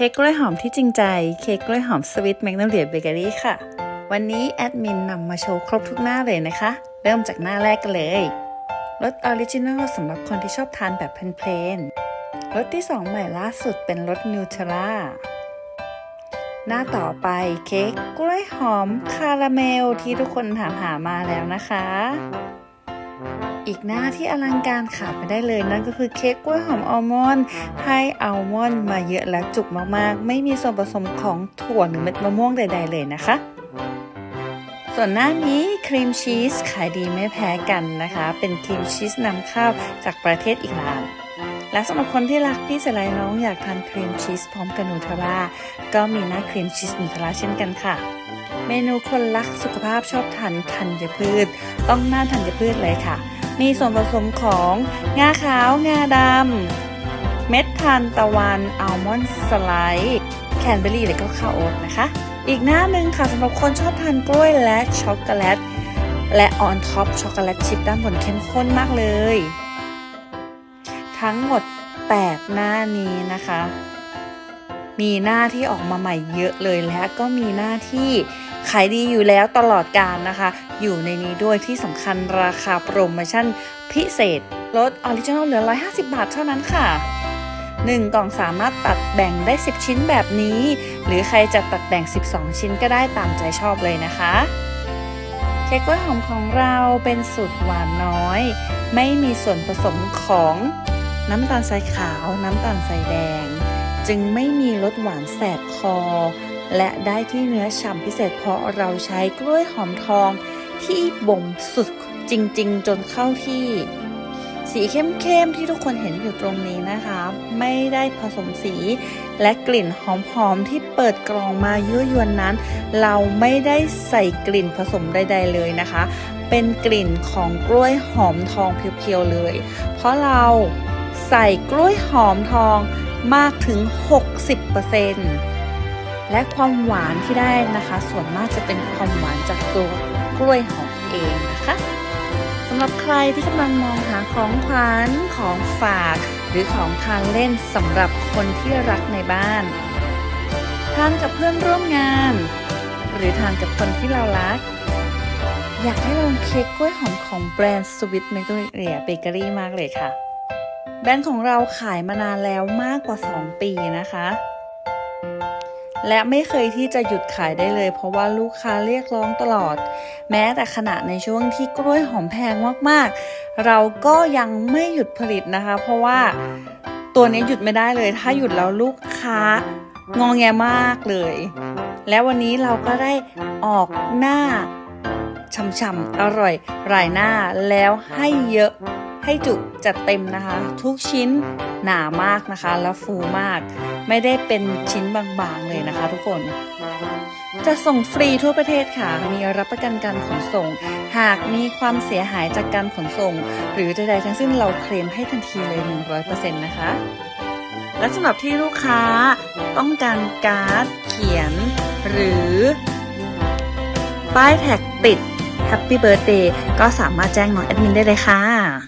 เค้กกล้วยหอมที่จริงใจ เค้กกล้วยหอมสวิตแมกโนเลียเบเกอรี่ค่ะ วันนี้แอดมินนำมาโชว์ครบทุกหน้าเลยนะคะ เริ่มจากหน้าแรกกันเลยรสออริจินัลสำหรับคนที่ชอบทานแบบเพลนๆรสที่ 2 ใหม่ล่าสุดเป็นรสนิวเทล่าหน้าต่อไปเค้กกล้วยหอมคาราเมลที่ทุกคนถามหามาแล้วนะคะ อีกหน้าที่อลังการขาดไม่ได้เลยนั่นก็คือเค้กกล้วยหอมอัลมอนด์ให้อัลมอนด์มาเยอะและจุกมากๆ ไม่มีส่วนผสมของถั่วหรือเม็ดมะม่วงใด ๆ เลยนะคะ ส่วนหน้านี้ครีมชีสขายดีไม่แพ้กันนะคะ เป็นครีมชีสนำเข้าจากประเทศอิหร่าน และสำหรับคนที่รักพี่สไลด์น้องอยากทานครีมชีสพร้อมกับนูเทลล่าก็มีหน้าครีมชีสนูเทลล่าเช่นกันค่ะ เมนูคนรักสุขภาพชอบทานธัญพืช ต้องหน้าธัญพืชเลยค่ะ มีส่วนผสมของงาขาวงาดำเม็ดทานตะวันอัลมอนด์สไลด์แคนเบอร์รี่และก็ข้าวโอ๊ตนะคะ อีกหน้าหนึ่งค่ะสำหรับคนชอบทานกล้วยและช็อกโกแลตและออนท็อปช็อกโกแลตชิพด้านบนเข้มข้นมากเลย ทั้งหมด 8 หน้านี้นะคะ มีหน้าที่ออกมาใหม่เยอะเลยและก็มีหน้าที่ขายดีอยู่แล้วตลอดการนะคะ อยู่ในนี้ด้วยที่สำคัญราคาโปรโมชั่นพิเศษลดออริจินอลเหลือ 150 บาทเท่านั้นค่ะ 1 กล่องสามารถตัดแบ่งได้ 10 ชิ้นแบบนี้ หรือใครจะตัดแบ่ง 12 ชิ้นก็ได้ตามใจชอบเลยนะคะเค้กกล้วยหอมของเราเป็นสูตรหวานน้อย ไม่มีส่วนผสมของ น้ำตาลทรายขาว น้ำตาลทรายแดง จึงไม่มีรสหวานแสบคอ และได้ที่เนื้อฉ่ำพิเศษเพราะเราใช้กล้วยหอมทองที่บ่มสุดจริง ๆ จนเข้าที่ สีเข้มๆที่ทุกคนเห็นอยู่ตรงนี้นะคะ ไม่ได้ผสมสีและกลิ่นหอมๆที่เปิดกล่องมายั่วยวนนั้น เราไม่ได้ใส่กลิ่นผสมใดๆเลยนะคะ เป็นกลิ่นของกล้วยหอมทองเพียวๆเลย เพราะเรา ใส่กล้วยหอมทองมากถึง 60%และความหวานที่ได้นะคะ ส่วนมากจะเป็นความหวานจากตัวกล้วยหอมเองนะคะสำหรับใครที่กำลังมองหาของขวัญของฝากหรือของทานเล่นสำหรับคนที่รักในบ้าน ทานกับเพื่อนร่วมงาน หรือทานกับคนที่เรารัก อยากให้ลองเค้กกล้วยหอมของแบรนด์สวิตเมกเ l ียเบเกอรี่มากเลยค่ะ แบรนด์ของเราขายมานานแล้วมากกว่า 2 ปีนะคะ และไม่เคยที่จะหยุดขายได้เลย เพราะว่าลูกค้าเรียกร้องตลอด แม้แต่ขณะในช่วงที่กล้วยหอมแพงมากๆ เราก็ยังไม่หยุดผลิตนะคะ เพราะว่าตัวนี้หยุดไม่ได้เลย ถ้าหยุดแล้วลูกค้างองแงมากเลย และวันนี้เราก็ได้ออกหน้าช่ำๆอร่อยรายหน้าแล้วให้เยอะ ให้จุจัดเต็มนะคะ ทุกชิ้นหนามากนะคะ แล้วฟูมาก ไม่ได้เป็นชิ้นบางๆเลยนะคะ ทุกคน จะส่งฟรีทั่วประเทศค่ะ มีรับประกันการขนส่ง หากมีความเสียหายจากการขนส่ง หรือใดๆทั้งสิ้นเราเคลมให้ทันทีเลย 100%นะคะ และสำหรับที่ลูกค้าต้องการการ์ดเขียน หรือป้ายแท็กติด Happy Birthday ก็สามารถแจ้งน้องแอดมินได้เลยค่ะ